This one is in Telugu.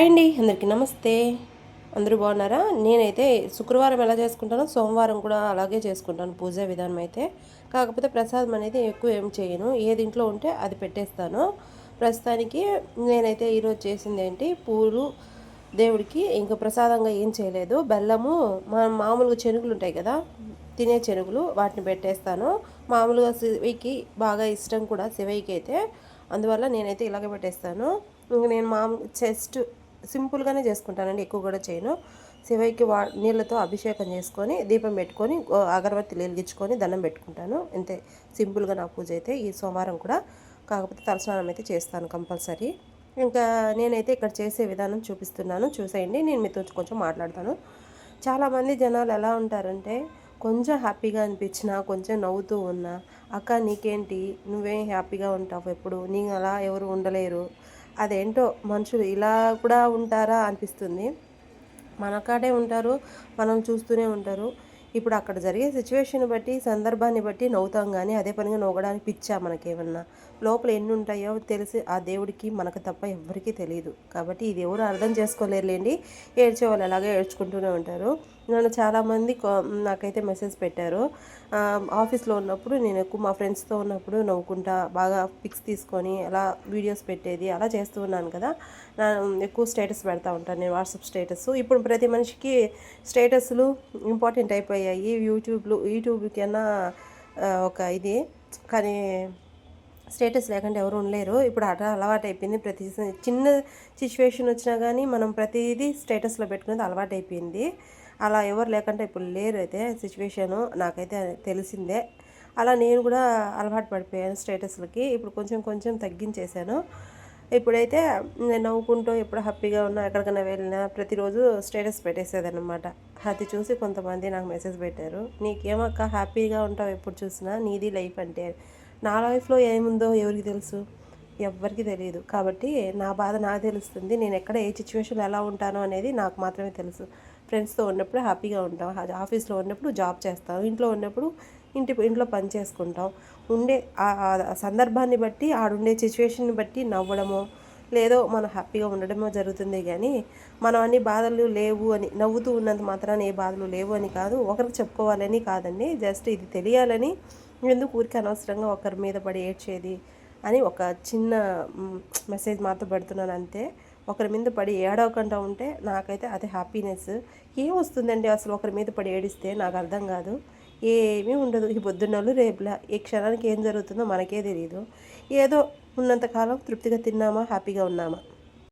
హాయ్ అండి అందరికీ నమస్తే. అందరూ బాగున్నారా? నేనైతే శుక్రవారం ఎలా చేసుకుంటానో సోమవారం కూడా అలాగే చేసుకుంటాను పూజ విధానం అయితే. కాకపోతే ప్రసాదం అనేది ఎక్కువ ఏం చేయను. ఏది ఇంట్లో ఉంటే అది పెట్టేస్తాను. ప్రస్తుతానికి నేనైతే ఈరోజు చేసింది ఏంటి పూలు దేవుడికి ఇంకా ప్రసాదంగా ఏం చేయలేదు. బెల్లము మా మామూలుగా చెనుగులు ఉంటాయి కదా తినే చెనుగులు వాటిని పెట్టేస్తాను. మామూలుగా శివయ్యకి బాగా ఇష్టం కూడా శివయ్యకి అయితే అందువల్ల నేనైతే ఇలాగే పెట్టేస్తాను. ఇంక నేను మామూలు చెస్ట్ సింపుల్గానే చేసుకుంటానండి. ఎక్కువ కూడా చేయను. శివయ్యకి వా నీళ్ళతో అభిషేకం చేసుకొని దీపం పెట్టుకొని అగరబత్తి వెలిగించుకొని దండం పెట్టుకుంటాను. అంతే. సింపుల్గా నా పూజ అయితే ఈ సోమవారం కూడా. కాకపోతే తలస్నానం అయితే చేస్తాను కంపల్సరీ. ఇంకా నేనైతే ఇక్కడ చేసే విధానం చూపిస్తున్నాను. చూసేయండి. నేను మీతో కొంచెం మాట్లాడతాను. చాలామంది జనాలు ఎలా ఉంటారంటే కొంచెం హ్యాపీగా అనిపించినా కొంచెం నవ్వుతూ ఉన్నా అక్క నీకేంటి? నువ్వేం హ్యాపీగా ఉంటావు? ఎప్పుడు? నీ అలా ఎవరు ఉండలేరు. అదేంటో మనుషులు ఇలా కూడా ఉంటారా అనిపిస్తుంది. మన కాడే ఉంటారు మనం చూస్తూనే ఉంటారు. ఇప్పుడు అక్కడ జరిగే సిచ్యువేషన్ బట్టి సందర్భాన్ని బట్టి నవ్వుతాం కానీ అదే పనిగా నవ్వడానికి పిచ్చా మనకేమన్నా? లోపల ఎన్ని ఉంటాయో తెలిసి ఆ దేవుడికి మనకు తప్ప ఎవ్వరికీ తెలియదు కాబట్టి ఇది ఎవరు అర్థం చేసుకోలేరులేండి. ఏడ్చే వాళ్ళు ఏడ్చుకుంటూనే ఉంటారు. నన్ను చాలామంది నాకైతే మెసేజ్ పెట్టారు. ఆఫీస్లో ఉన్నప్పుడు నేను ఎక్కువ మా ఫ్రెండ్స్తో ఉన్నప్పుడు నవ్వుకుంటా బాగా పిక్స్ తీసుకొని అలా వీడియోస్ పెట్టేది అలా చేస్తూ ఉన్నాను కదా. ఎక్కువ స్టేటస్ పెడతా ఉంటాను నేను వాట్సాప్ స్టేటస్ ఇప్పుడు ప్రతి మనిషికి స్టేటస్లు ఇంపార్టెంట్ అయిపోయాయి యూట్యూబ్లు యూట్యూబ్కైనా ఒక ఇది. కానీ స్టేటస్ లేకుండా ఎవరు ఉండలేరు. ఇప్పుడు అట అలవాటు అయిపోయింది ప్రతి చిన్న సిచ్యువేషన్ వచ్చినా కానీ మనం ప్రతిదీ స్టేటస్లో పెట్టుకునేది అలవాటు అయిపోయింది అలా ఎవరు లేకుండా ఇప్పుడు లేరు అయితే సిచ్యువేషను. నాకైతే తెలిసిందే. అలా నేను కూడా అలవాటు పడిపోయాను స్టేటస్లకి. ఇప్పుడు కొంచెం కొంచెం తగ్గించేశాను. ఇప్పుడైతే నేను నవ్వుకుంటూ ఎప్పుడు హ్యాపీగా ఉన్నా ఎక్కడికైనా వెళ్ళినా ప్రతిరోజు స్టేటస్ పెట్టేసేదన్నమాట. అది చూసి కొంతమంది నాకు మెసేజ్ పెట్టారు. నీకేమక్క హ్యాపీగా ఉంటావు ఎప్పుడు చూసినా? నీది లైఫ్ అంటే నా లైఫ్లో ఏముందో ఎవరికి తెలుసు? ఎవ్వరికి తెలియదు. కాబట్టి నా బాధ నాకు తెలుస్తుంది. నేను ఎక్కడ ఏ సిచ్యువేషన్లో ఎలా ఉంటానో అనేది నాకు మాత్రమే తెలుసు. ఫ్రెండ్స్తో ఉన్నప్పుడు హ్యాపీగా ఉంటాం. ఆఫీస్లో ఉన్నప్పుడు జాబ్ చేస్తాం. ఇంట్లో ఉన్నప్పుడు ఇంటి ఇంట్లో పని చేసుకుంటాం. ఉండే ఆ సందర్భాన్ని బట్టి ఆడుండే సిచ్యువేషన్ని బట్టి నవ్వడమో లేదో మనం హ్యాపీగా ఉండడమో జరుగుతుంది కానీ మనం అన్ని బాధలు లేవు అని నవ్వుతూ ఉన్నంత మాత్రాన ఏ బాధలు లేవు అని కాదు ఒకరికి చెప్పుకోవాలని కాదండి. జస్ట్ ఇది తెలియాలని ఎందుకు ఊరికి అనవసరంగా ఒకరి మీద పడి ఏడ్చేది అని ఒక చిన్న మెసేజ్ మాత్రం పెడుతున్నాను అంతే. ఒకరి మీద పడి ఏడవకుండా ఉంటే నాకైతే అది హ్యాపీనెస్. ఏం వస్తుందండి అసలు ఒకరి మీద పడి ఏడిస్తే? నాకు అర్థం కాదు. ఏమీ ఉండదు. ఈ పొద్దున్నలు రేపులా ఈ క్షణానికి ఏం జరుగుతుందో మనకే తెలియదు ఏదో ఉన్నంతకాలం తృప్తిగా తిన్నామా హ్యాపీగా ఉన్నామా?